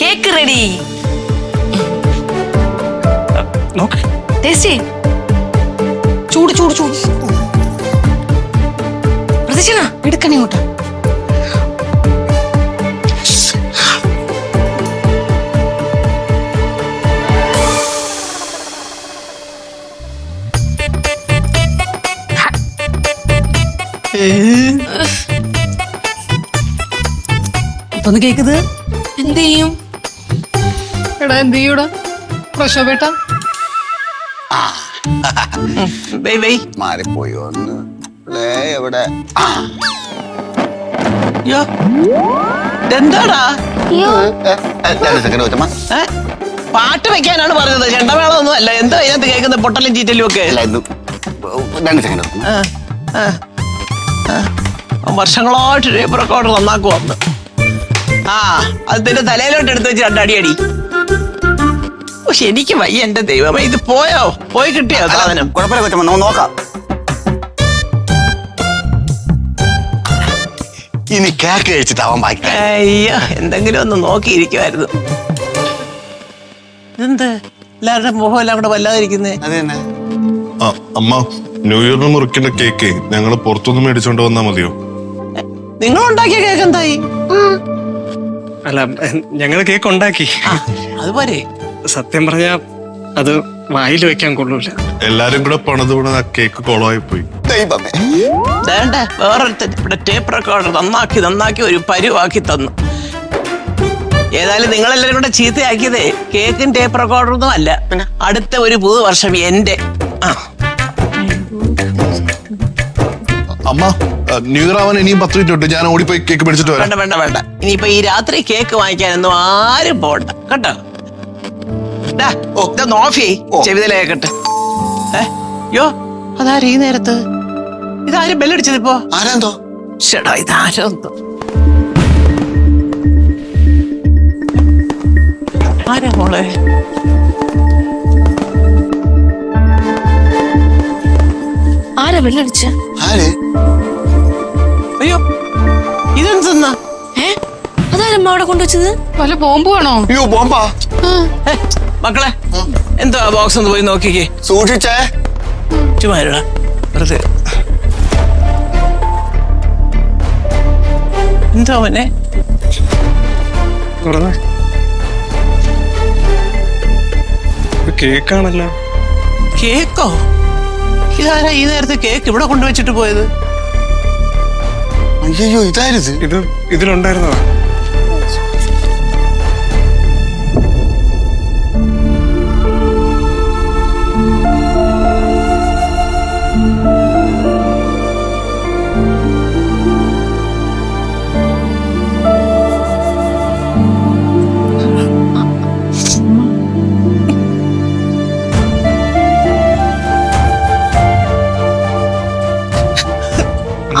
Cake ready. നോക്ക്. Taste ചൂട് ചൂട് ചൂട്. പ്രതീക്ഷണ എടുക്കണേ ഇങ്ങോട്ട്. ഇതൊന്ന് കേക്കത് എന്ത് ചെയ്യും? എടാ എന്ത് ചെയ്യൂടാ? ബൈ മാറിപ്പോയി ഒന്ന്. പ്ലേ എവിടെ? ആ, എന്താടാ? പാട്ട് വെക്കാനാണ് പറഞ്ഞത്. ചെണ്ടമേളമൊന്നും അല്ല. എന്താ അതിനകത്ത് കേൾക്കുന്ന പൊട്ടലും ചീറ്റലും ഒക്കെ? രണ്ട് സെക്കൻഡ് ആ, ആ, ആ. അവൻ വർഷങ്ങളായിട്ട് റെക്കോർഡ് റെക്കോർഡർ ആ അതിന്റെ തലയിലോട്ട് എടുത്ത് വെച്ച് രണ്ടടി അടി പക്ഷെ എനിക്ക് വയ്യ എന്റെ ദൈവമേ ഇത് പോയോ? പോയി കിട്ടിയോ സാധനം? കുഴപ്പമില്ല കൊച്ചമ്മ നമുക്ക് നോക്കാം. ഇനി കേക്ക് കഴിച്ചിട്ട് അവൻ ബാക്കി അയ്യോ എന്തെങ്കിലും ഒന്ന് നോക്കിയിരിക്കുമായിരുന്നു എന്ത് എല്ലാവരുടെ മുഖം എല്ലാം കൂടെ വല്ലാതിരിക്കുന്നേ. അത് തന്നെ. ആ അമ്മ ന്യൂ ഇയറിന് മുറിക്കേണ്ട കേക്ക് ഞങ്ങൾ പുറത്തുനിന്ന് മേടിച്ചോണ്ട് വന്നാ മതിയോ? നിങ്ങൾ ഉണ്ടാക്കിയ കേക്ക് എന്തായി? അല്ല ഞങ്ങൾ കേക്ക് ഉണ്ടാക്കി. ആ അതുപോലെ സത്യം പറഞ്ഞ അത് വായിൽ വെക്കാൻ കൊള്ളൂല. എല്ലാരും കൂടെ പണിത് വീണ ആ കേക്ക് കൊളമായി പോയി ദൈവമേ. വേണ്ട വേറൊരുത്തൻ ഇവിടെ ടേപ്പ് റെക്കോർഡർ നന്നാക്കി നന്നാക്കി ഒരു പരുവാക്കി തന്നു. ഏതായാലും നിങ്ങളെല്ലാരും കൂടെ ചീത്തയാക്കിയതേ കേക്കും ടേപ്പ് റെക്കോർഡറൊന്നും അല്ല. പിന്നെ? അടുത്ത ഒരു പുതുവർഷം എന്റെ ആ. അമ്മ ന്യൂ ഇയർ ആവാൻ ഇനിയും പത്ത് മിനിറ്റ് ഉണ്ട്. ഞാൻ ഓടിപ്പോയി കേക്ക് പിടിച്ചിട്ട് വരാം. വേണ്ട വേണ്ട വേണ്ട. ഇനിയിപ്പോ ഈ രാത്രി കേക്ക് വാങ്ങിക്കാനൊന്നും ആരും പോണ്ട. കേട്ടോ? ഡാ, ഇതൊന്ന് ഓഫ് ചെയ് ഓ. ചെവിതല കേക്കട്ടെ ഏ യോ അതാരും ഈ നേരത്ത്? ഇതാരും ബെല്ലടിച്ചത് ഇപ്പോ? ആരാന്തോ? ചേട്ടാ ഇതാരോ എന്തോ. ആരാ മോളെ? ആരാ ബെല്ലടിച്ച ആര്? അയ്യോ ഇതെന്തെന്നാ? ഏ? അതാരമ്മ അവിടെ കൊണ്ടുവച്ചത്? വല്ല ബോംബുവാണോ? അയ്യോ ബോംബാ? ഏ, മക്കളെ എന്തോ ബോക്സ് ഒന്ന് പോയി നോക്കിക്കേ? സൂക്ഷിച്ചേ. ചുമ്മാ വെറുതെ. എന്തോ അവനെ? തുറന്ന്. ഇത് കേക്കാണല്ലോ. കേക്കോ? ഇതാരാ ഈ നേരത്തെ കേക്ക് ഇവിടെ കൊണ്ടുവച്ചിട്ട് പോയത്? അയ്യോ ഇതായിരുന്നു ഇത് ഇതിലുണ്ടായിരുന്നതാ.